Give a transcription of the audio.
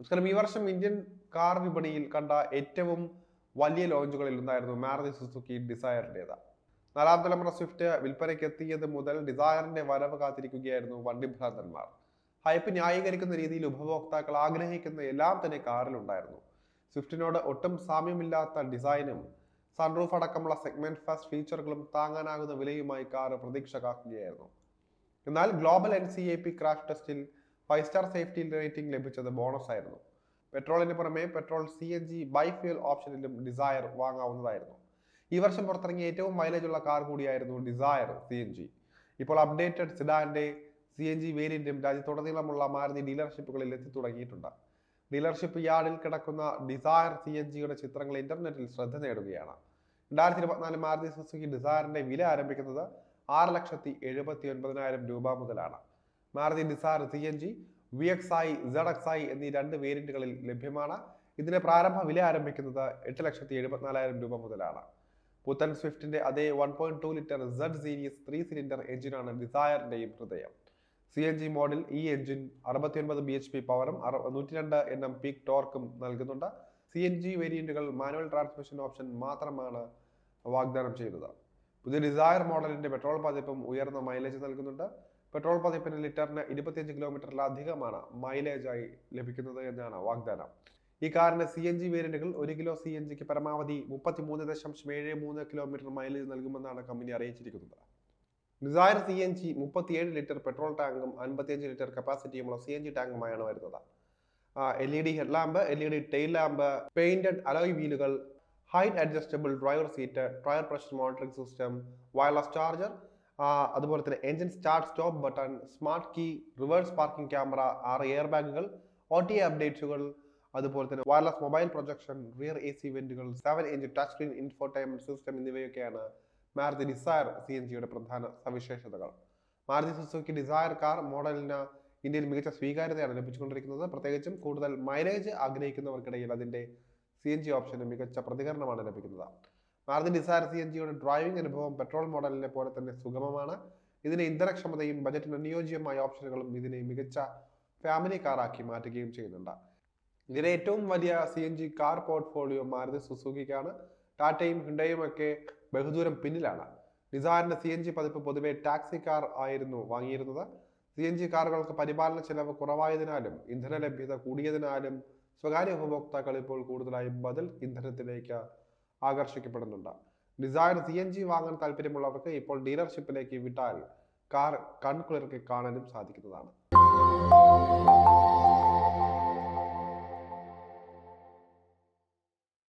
നമസ്കാരം. ഈ വർഷം ഇന്ത്യൻ കാർ വിപണിയിൽ കണ്ട ഏറ്റവും വലിയ ലോഞ്ചുകളിൽ ഒന്നായിരുന്നു മാരുതി സുസുക്കി ഡിസയറിന്റെത്. നാലാം തലമുറ സ്വിഫ്റ്റ് വിൽപ്പനയ്ക്ക് എത്തിയത് മുതൽ ഡിസയറിന്റെ വരവ് കാത്തിരിക്കുകയായിരുന്നു വണ്ടി ഭ്രാന്തന്മാർ. ഹൈപ്പ് ന്യായീകരിക്കുന്ന രീതിയിൽ ഉപഭോക്താക്കൾ ആഗ്രഹിക്കുന്ന എല്ലാം തന്നെ കാറിലുണ്ടായിരുന്നു സ്വിഫ്റ്റിനോട് ഒട്ടും സാമ്യമില്ലാത്ത ഡിസൈനും സൺറൂഫ് അടക്കമുള്ള സെഗ്മെന്റ് ഫസ്റ്റ് ഫീച്ചറുകളും താങ്ങാനാകുന്ന വിലയുമായി കാർ പ്രതീക്ഷ കാക്കുകയായിരുന്നു. എന്നാൽ global N C A P crash ടെസ്റ്റിൽ ഫൈവ് സ്റ്റാർ സേഫ്റ്റി റേറ്റിംഗ് ലഭിച്ചത് ബോണസ് ആയിരുന്നു. പെട്രോളിന് പുറമെ petrol C N G bifuel ഓപ്ഷനിലും Dzire വാങ്ങാവുന്നതായിരുന്നു. ഈ വർഷം പുറത്തിറങ്ങിയ ഏറ്റവും മൈലേജ് ഉള്ള കാർ കൂടിയായിരുന്നു ഡിസയർ സി എൻ ജി. ഇപ്പോൾ അപ്ഡേറ്റഡ് സിഡാന്റെ സി എൻ ജി വേരിയന്റും രാജ്യത്തുടനീളമുള്ള മാരുതി ഡീലർഷിപ്പുകളിൽ എത്തി തുടങ്ങിയിട്ടുണ്ട്. ഡീലർഷിപ്പ് യാർഡിൽ കിടക്കുന്ന ഡിസയർ സി എൻ ജിയുടെ ചിത്രങ്ങൾ ഇന്റർനെറ്റിൽ ശ്രദ്ധ നേടുകയാണ്. രണ്ടായിരത്തി ഇരുപത്തിനാല് മാരുതി സുസുക്കി ഡിസയറിന്റെ വില ആരംഭിക്കുന്നത് ആറ് ലക്ഷത്തി എഴുപത്തി ഒൻപതിനായിരം രൂപ മുതലാണ്. Maruti Dzire C N G V X I Z X I എന്നീ രണ്ട് വേരിയന്റുകളിൽ ലഭ്യമാണ്. ഇതിന്റെ പ്രാരംഭ വില ആരംഭിക്കുന്നത് എട്ട് ലക്ഷത്തി എഴുപത്തിനാലായിരം രൂപ മുതലാണ്. പുത്തൻ സ്വിഫ്റ്റിന്റെ അതേ one point two litre Z series three cylinder എഞ്ചിനാണ് ഡിസയറിന്റെയും ഹൃദയം. സി എൻ ജി മോഡൽ ഈ എഞ്ചിൻ അറുപത്തിയൊൻപത് ബി എച്ച് പി പവറും നൂറ്റി രണ്ട് എൻ എം പീക്ക് ടോർക്കും നൽകുന്നുണ്ട്. സി എൻ ജി വേരിയന്റുകൾ മാനുവൽ ട്രാൻസ്മിഷൻ ഓപ്ഷൻ മാത്രമാണ് വാഗ്ദാനം ചെയ്യുന്നത്. പുതിയ ഡിസയർ മോഡലിന്റെ പെട്രോൾ പതിപ്പും ഉയർന്ന മൈലേജ് നൽകുന്നുണ്ട്. പെട്രോൾ പതിപ്പിന് ലിറ്ററിന് ഇരുപത്തിയഞ്ച് കിലോമീറ്ററിലധികമാണ് മൈലേജായി ലഭിക്കുന്നത് എന്നാണ് വാഗ്ദാനം. ഈ കാറിന് സി എൻ ജി വേരിയന്റുകൾ ഒരു കിലോ സി എൻ ജിക്ക് പരമാവധി മുപ്പത്തി മൂന്ന് ദശാംശം ഏഴ് മൂന്ന് കിലോമീറ്റർ മൈലേജ് നൽകുമെന്നാണ് കമ്പനി അറിയിച്ചിരിക്കുന്നത്. ഡിസയർ സി എൻ ജി മുപ്പത്തിയേഴ് ലിറ്റർ പെട്രോൾ ടാങ്കും അൻപത്തിയഞ്ച് ലിറ്റർ കപ്പാസിറ്റിയുമുള്ള സി എൻ ജി ടാങ്കുമായാണ് വരുന്നത്. L E D head lamp L E D tail lamp painted alloy വീലുകൾ height adjustable driver seat tyre pressure monitoring system wireless charger അതുപോലെ തന്നെ engine start stop button smart key reverse parking camera ആറ് air ബാഗുകൾ O T അപ്ഡേറ്റ്സുകൾ അതുപോലെ തന്നെ wireless mobile projection rear A C വെന്റുകൾ seven inch touch screen infotainment system എന്നിവയൊക്കെയാണ് Maruti Dzire C N ജിയുടെ പ്രധാന സവിശേഷതകൾ. മാരുതി സുസുക്കി ഡിസയർ കാർ മോഡലിന് ഇന്ത്യയിൽ മികച്ച സ്വീകാര്യതയാണ് ലഭിച്ചുകൊണ്ടിരിക്കുന്നത്. പ്രത്യേകിച്ചും കൂടുതൽ മൈലേജ് ആഗ്രഹിക്കുന്നവർക്കിടയിൽ അതിന്റെ സി എൻ ജി ഓപ്ഷന് മികച്ച പ്രതികരണമാണ് ലഭിക്കുന്നത്. മാരുതി ഡിസയർ സി എൻ ജിയുടെ ഡ്രൈവിംഗ് അനുഭവം പെട്രോൾ മോഡലിനെ പോലെ തന്നെ സുഗമമാണ്. ഇതിന് ഇന്ധനക്ഷമതയും ബജറ്റിന് അനുയോജ്യമായ ഓപ്ഷനുകളും ഇതിനെ മികച്ച ഫാമിലി കാറാക്കി മാറ്റുകയും ചെയ്യുന്നുണ്ട്. ഇതിലെ ഏറ്റവും വലിയ C N G car portfolio Maruti സുസുക്കിക്കാണ്. ടാറ്റയും ഹിണ്ടയും ഒക്കെ ബഹുദൂരം പിന്നിലാണ്. ഡിസയറിന്റെ സി എൻ ജി പതിപ്പ് പൊതുവെ ടാക്സി കാർ ആയിരുന്നു വാങ്ങിയിരുന്നത്. സി എൻ ജി കാറുകൾക്ക് പരിപാലന ചെലവ് കുറവായതിനാലും ഇന്ധന ലഭ്യത കൂടിയതിനാലും സ്വകാര്യ ഉപഭോക്താക്കൾ ഇപ്പോൾ കൂടുതലായി ബദൽ ഇന്ധനത്തിലേക്ക് ആകർഷിക്കപ്പെടുന്നുണ്ട്. ഡിസയർ സി എൻ ജി വാങ്ങാൻ താല്പര്യമുള്ളവർക്ക് ഇപ്പോൾ ഡീലർഷിപ്പിലേക്ക് വിട്ടാൽ കാർ കൺകുളിർക്ക് കാണാനും സാധിക്കുന്നതാണ്.